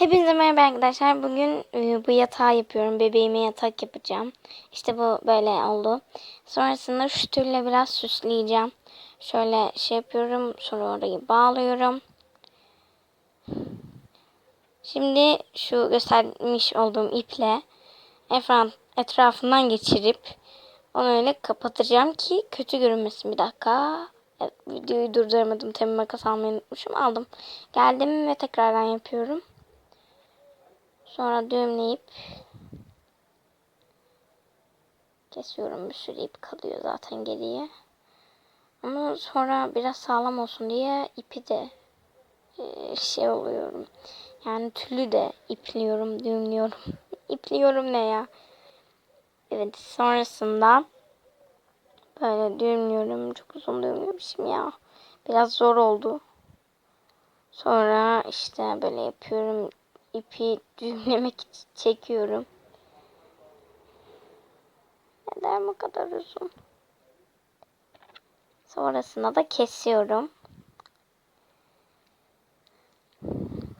Hepinize merhaba arkadaşlar. Bugün e, bu yatağı yapıyorum. Bebeğime yatak yapacağım. İşte bu böyle oldu. Sonrasında şu tülle biraz süsleyeceğim. Şöyle şey yapıyorum. Sonra orayı bağlıyorum. Şimdi şu göstermiş olduğum iple efran, etrafından geçirip onu öyle kapatacağım ki kötü görünmesin. Bir dakika. Evet, videoyu durduramadım. Temin makas almayı unutmuşum. Aldım. Geldim ve tekrardan yapıyorum. Sonra düğümleyip kesiyorum. Bir sürü ip kalıyor zaten geriye. Ama sonra biraz sağlam olsun diye ipi de e, şey oluyorum. Yani tülü de ipliyorum, düğümlüyorum. ipliyorum ne ya? Evet sonrasında böyle düğümlüyorum. Çok uzun düğümlemişim ya. Biraz zor oldu. Sonra işte böyle yapıyorum ipi düğümlemek için çekiyorum. Neden bu kadar uzun? Sonrasında da kesiyorum.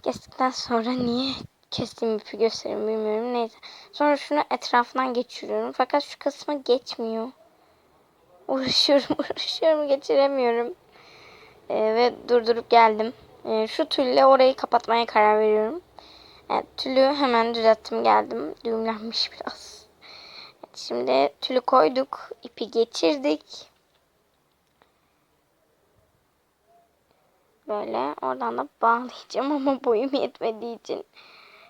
Kestikten sonra niye kestiğim ipi göstereyim bilmiyorum. Neyse. Sonra şunu etrafından geçiriyorum. Fakat şu kısmı geçmiyor. Uğraşıyorum, uğraşıyorum, geçiremiyorum. Ee, ve durdurup geldim. Ee, şu tülle orayı kapatmaya karar veriyorum. Evet, tülü hemen düzelttim geldim. Düğümlenmiş biraz. Evet, şimdi tülü koyduk. ipi geçirdik. Böyle oradan da bağlayacağım ama boyum yetmediği için.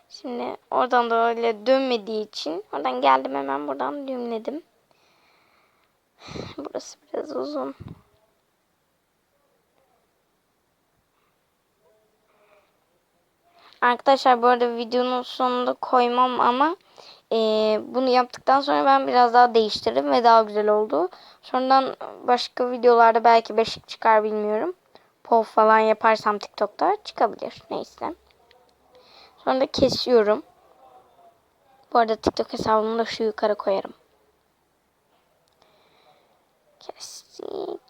Şimdi oradan da öyle dönmediği için oradan geldim hemen buradan düğümledim. Burası biraz uzun. Arkadaşlar bu arada videonun sonunda koymam ama e, bunu yaptıktan sonra ben biraz daha değiştirdim ve daha güzel oldu. Sonradan başka videolarda belki beşik çıkar bilmiyorum. Pov falan yaparsam TikTok'ta çıkabilir. Neyse. Sonra da kesiyorum. Bu arada TikTok hesabımı da şu yukarı koyarım. Kestik.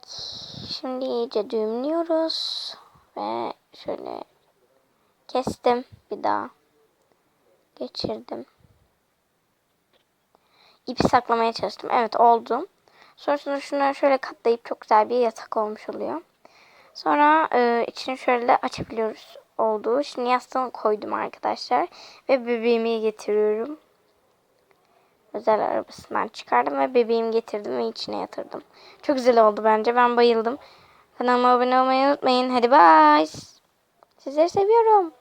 Şimdi iyice düğümlüyoruz. Ve şöyle Kestim bir daha. Geçirdim. İpi saklamaya çalıştım. Evet oldu. Sonrasında şunu şöyle katlayıp çok güzel bir yatak olmuş oluyor. Sonra e, içini şöyle açabiliyoruz. Oldu. Şimdi yastığını koydum arkadaşlar. Ve bebeğimi getiriyorum. Özel arabasından çıkardım ve bebeğimi getirdim ve içine yatırdım. Çok güzel oldu bence. Ben bayıldım. Kanalıma abone olmayı unutmayın. Hadi bye. Sizleri seviyorum.